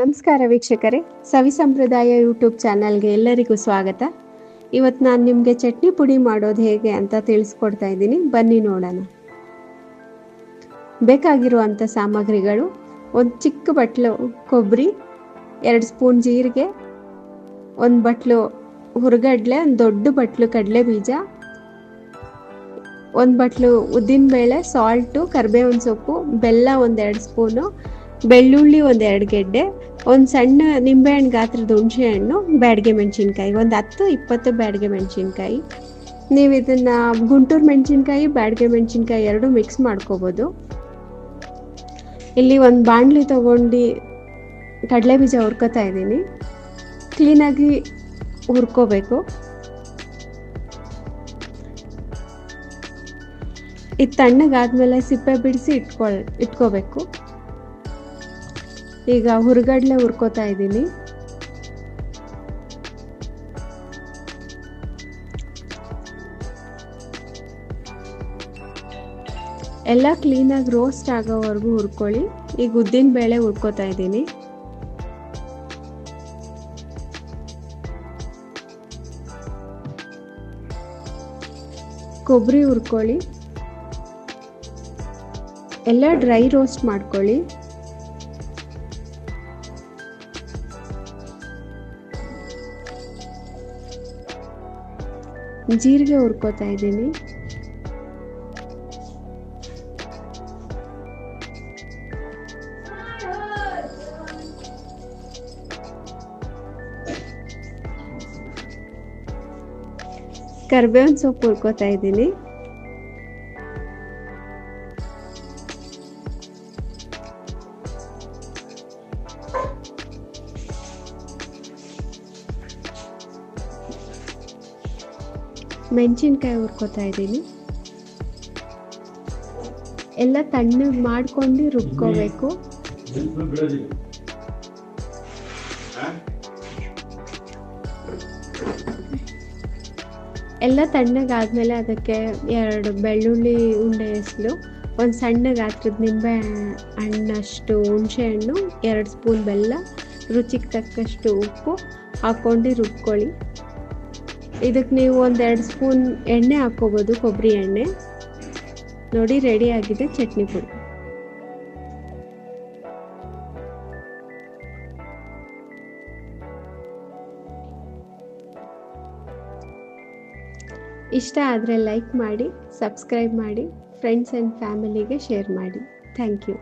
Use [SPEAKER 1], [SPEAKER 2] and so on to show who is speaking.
[SPEAKER 1] ನಮಸ್ಕಾರ ವೀಕ್ಷಕರೇ. ಸವಿ ಸಂಪ್ರದಾಯ ಯೂಟ್ಯೂಬ್ ಚಾನಲ್ಗೆ ಎಲ್ಲರಿಗೂ ಸ್ವಾಗತ. ಇವತ್ತು ನಾನು ನಿಮಗೆ ಚಟ್ನಿ ಪುಡಿ ಮಾಡೋದು ಹೇಗೆ ಅಂತ ತಿಳಿಸ್ಕೊಡ್ತಾ ಇದ್ದೀನಿ. ಬನ್ನಿ ನೋಡೋಣ. ಬೇಕಾಗಿರುವಂಥ ಸಾಮಗ್ರಿಗಳು, ಒಂದು ಚಿಕ್ಕ ಬಟ್ಲು ಕೊಬ್ಬರಿ ಎರಡು ಸ್ಪೂನ್ ಜೀರಿಗೆ, ಒಂದು ಬಟ್ಲು ಹುರ್ಗಡ್ಲೆ, ಒಂದು ದೊಡ್ಡ ಬಟ್ಲು ಕಡಲೆ ಬೀಜ ಒಂದು ಬಟ್ಲು ಉದ್ದಿನಬೇಳೆ ಸಾಲ್ಟು ಕರಿಬೇವಿನ ಸೊಪ್ಪು, ಬೆಲ್ಲ ಒಂದೆರಡು ಸ್ಪೂನು ಬೆಳ್ಳುಳ್ಳಿ ಒಂದೆರಡು ಗೆಡ್ಡೆ, ಒಂದು ಸಣ್ಣ ನಿಂಬೆಹಣ್ಣು ಗಾತ್ರದ ಹುಣಸೆ ಹಣ್ಣು ಬ್ಯಾಡ್ಗೆ ಮೆಣಸಿನ್ಕಾಯಿ, ಒಂದು ಹತ್ತು ಇಪ್ಪತ್ತು ಬ್ಯಾಡ್ಗೆ ಮೆಣಸಿನ್ಕಾಯಿ. ನೀವು ಇದನ್ನ ಗುಂಟೂರು ಮೆಣಸಿನ್ಕಾಯಿ, ಬ್ಯಾಡ್ಗೆ ಮೆಣಸಿನ್ಕಾಯಿ ಎರಡು ಮಿಕ್ಸ್ ಮಾಡ್ಕೋಬೋದು. ಇಲ್ಲಿ ಒಂದು ಬಾಣಲಿ ತಗೊಂಡು ಕಡಲೆ ಬೀಜ ಹುರ್ಕೋತಾ ಇದ್ದೀನಿ. ಕ್ಲೀನಾಗಿ ಹುರ್ಕೋಬೇಕು. ಇದು ತಣ್ಣಗಾದ್ಮೇಲೆ ಸಿಪ್ಪೆ ಬಿಡಿಸಿ ಇಟ್ಕೊಳ್, ಇಟ್ಕೋಬೇಕು. ಈಗ ಹುರ್ಗಡ್ಲೆ ಹುರ್ಕೋತಾ ಇದ್ದೀನಿ. ಎಲ್ಲ ಕ್ಲೀನಾಗಿ ರೋಸ್ಟ್ ಆಗೋವರೆಗೂ ಹುರ್ಕೊಳ್ಳಿ. ಈಗ ಉದ್ದಿನ ಬೇಳೆ ಹುರ್ಕೋತಾ ಇದ್ದೀನಿ. ಕೊಬ್ಬರಿ ಹುರ್ಕೊಳ್ಳಿ. ಎಲ್ಲ ಡ್ರೈ ರೋಸ್ಟ್ ಮಾಡ್ಕೊಳ್ಳಿ. ಜೀರಿಗೆ ಹುರ್ಕೋತಾ ಇದ್ದೀನಿ. ಕರ್ಬೇವಿನ ಸೊಪ್ಪು ಹುರ್ಕೋತಾ ಇದ್ದೀನಿ. ಮೆಣಸಿನ್ಕಾಯಿ ಹುರ್ಕೋತಾ ಇದ್ದೀನಿ. ಎಲ್ಲ ತಣ್ಣಗೆ ಮಾಡ್ಕೊಂಡು ರುಬ್ಕೋಬೇಕು. ಎಲ್ಲ ತಣ್ಣಗಾದ್ಮೇಲೆ ಅದಕ್ಕೆ ಎರಡು ಬೆಳ್ಳುಳ್ಳಿ ಉಂಡೆ ಹೆಸಲು ಒಂದು ಸಣ್ಣ ಗಾತ್ರದ ನಿಂಬೆ ಹಣ್ಣಷ್ಟು, ಹುಣಸೆ ಹಣ್ಣು, ಎರಡು ಸ್ಪೂನ್ ಬೆಲ್ಲ, ರುಚಿಗೆ ತಕ್ಕಷ್ಟು ಉಪ್ಪು ಹಾಕ್ಕೊಂಡು ರುಬ್ಕೊಳ್ಳಿ. ಇದಕ್ಕೆ ನೀವು ಎರಡು ಸ್ಪೂನ್ ಎಣ್ಣೆ ಹಾಕ್ಕೋಬೋದು, ಕೊಬ್ಬರಿ ಎಣ್ಣೆ. ನೋಡಿ ರೆಡಿ ಆಗಿದೆ ಚಟ್ನಿ ಪುಡಿ. ಇಷ್ಟ ಆದರೆ ಲೈಕ್ ಮಾಡಿ ಸಬ್ಸ್ಕ್ರೈಬ್ ಮಾಡಿ ಫ್ರೆಂಡ್ಸ್ ಆ್ಯಂಡ್ ಫ್ಯಾಮಿಲಿಗೆ ಶೇರ್ ಮಾಡಿ. Thank you